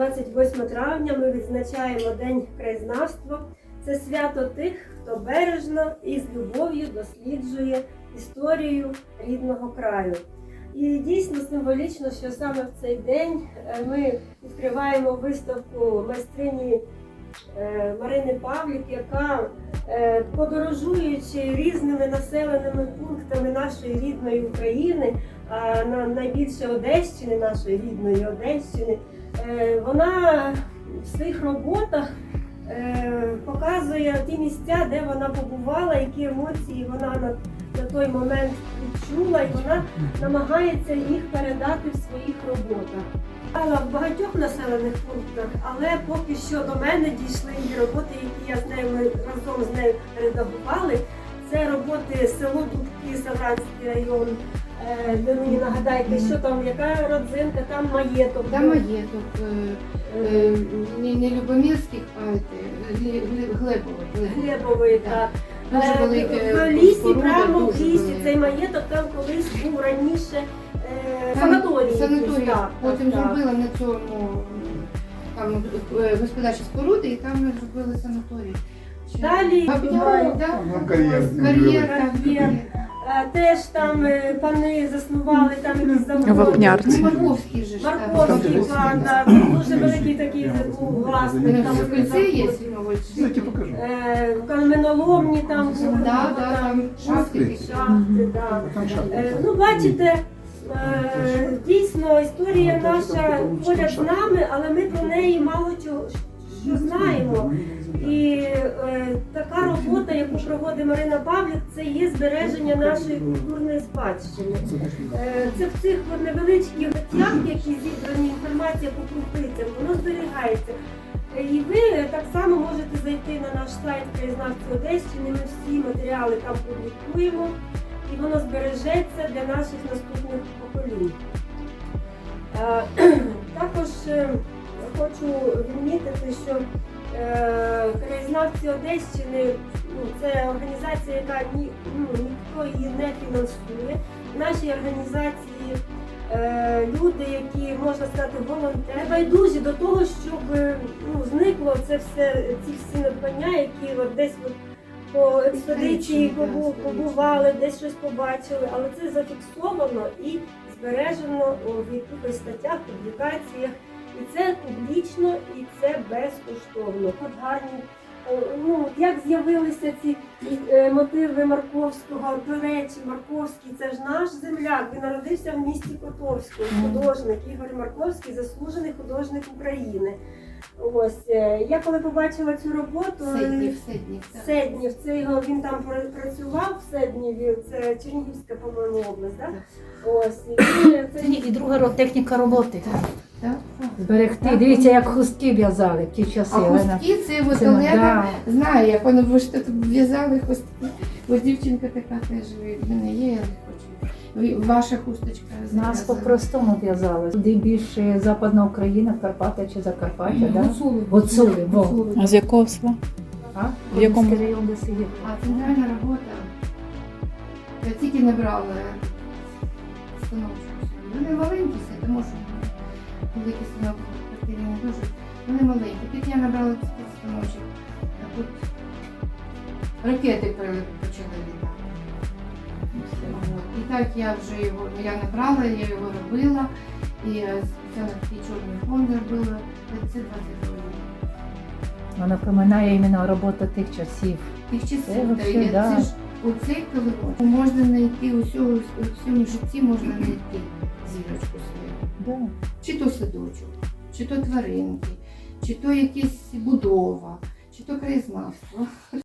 28 травня ми відзначаємо День краєзнавства. Це свято тих, хто бережно і з любов'ю досліджує історію рідного краю. І дійсно символічно, що саме в цей день е, ми відкриваємо виставку майстрині е, Марини Павлік, яка е, подорожуючи різними населеними пунктами нашої рідної України, а на найбільше Одещини, нашої рідної Одещини, вона в своїх роботах е, показує ті місця, де вона побувала, які емоції вона на, на той момент відчула, і вона намагається їх передати в своїх роботах. В багатьох населених пунктах, але поки що до мене дійшли її роботи, які я з нею разом з нею редагували. Це роботи село Дубки, Савранський район. Е, Ви мені нагадайте, що там, яка родзинка, там маєток. Там маєток, е, е, не, не Любомирських, а це, Гле- Гле- Глебових. Глебових. Глебової, так. Дуже велике в лісі, прямо в лісі, цей маєток там колись був раніше санаторій. Санаторій. Потім зробили на цьому там господарчі споруди і там ми зробили санаторій. Далі, кар'єр. Теж там е, пани заснували там якісь заводи. Вапнярці. Ну, Марковський же ж. Марковський Там пан, да, дуже великий такий був власник. Там в кільце є. Я тебе покажу. Е, Каменоломні там були, Да, да, там шахти. такі. шахти, да. Там. Е, Ну, бачите, е, дійсно історія наша поряд з нами, але ми про неї мало чого що знаємо. І е, така робота, проводить Марина Павлік, це є збереження нашої культурної спадщини. Е, Це в цих невеличких статтях, які зібрані інформація по крупицям, воно зберігається. Е, І ви так само можете зайти на наш сайт краєзнавці Одещини. Ми всі матеріали там публікуємо, і воно збережеться для наших наступних поколінь. Е, Також хочу відмітити, що краєзнавці Одещини це організація, яка ні, ну, ніхто її не фінансує. В нашій організації е, люди, які можна сказати, волонтери, байдужі до того, щоб ну, зникло це все, ці всі надбання, які от десь от по експедиції побу- побували, десь щось побачили, але це зафіксовано і збережено в якихось статтях, публікаціях. І це публічно, і це безкоштовно. Тут гарні. Е, Ну, як з'явилися ці е, мотиви Марковського, до речі, Марковський це ж наш земляк. Він народився в місті Котовську, художник Ігор Марковський, заслужений художник України. Ось е, я коли побачила цю роботу, Седнів, Седнів. Седнів, це його він там пра- працював в Седніві, це Чернігівська, по-моєму, область, так? Ось і це І друга техніка роботи. Так. Зберегти. Дивіться, як хустки в'язали в ті часи. А хустки це от Олена да. знає, як воно ви ж тут в'язали хустки. Ось дівчинка така теж в мене є, я не хочу. Ви- Ваша хусточка. Нас зав'язана. по-простому в'язали. Туди більше Западна Україна, Карпаття чи Закарпаття, да? Гуцули. Гуцули, во. Гуцули. А з якого села? А? В якому? Район, де сидів. А центральна робота. Я тільки не брала станочку. Вони маленькі все, тому що великі станок квартирі не дуже. Вони маленькі. Тут я набрала такий станочок. А тут ракети почали літати. І так я вже його, ну, я набрала, я його робила. І спеціально такий чорний фон зробила. Це 20 років. Вона напоминає іменно роботу тих часів. Тих часів, Це я- да. це ж оцей килимок можна знайти у всьому, у всьому житті можна знайти зірочку свою. Да. Чи то садочок, чи то тваринки, чи то якась будова, чи то краєзнавство.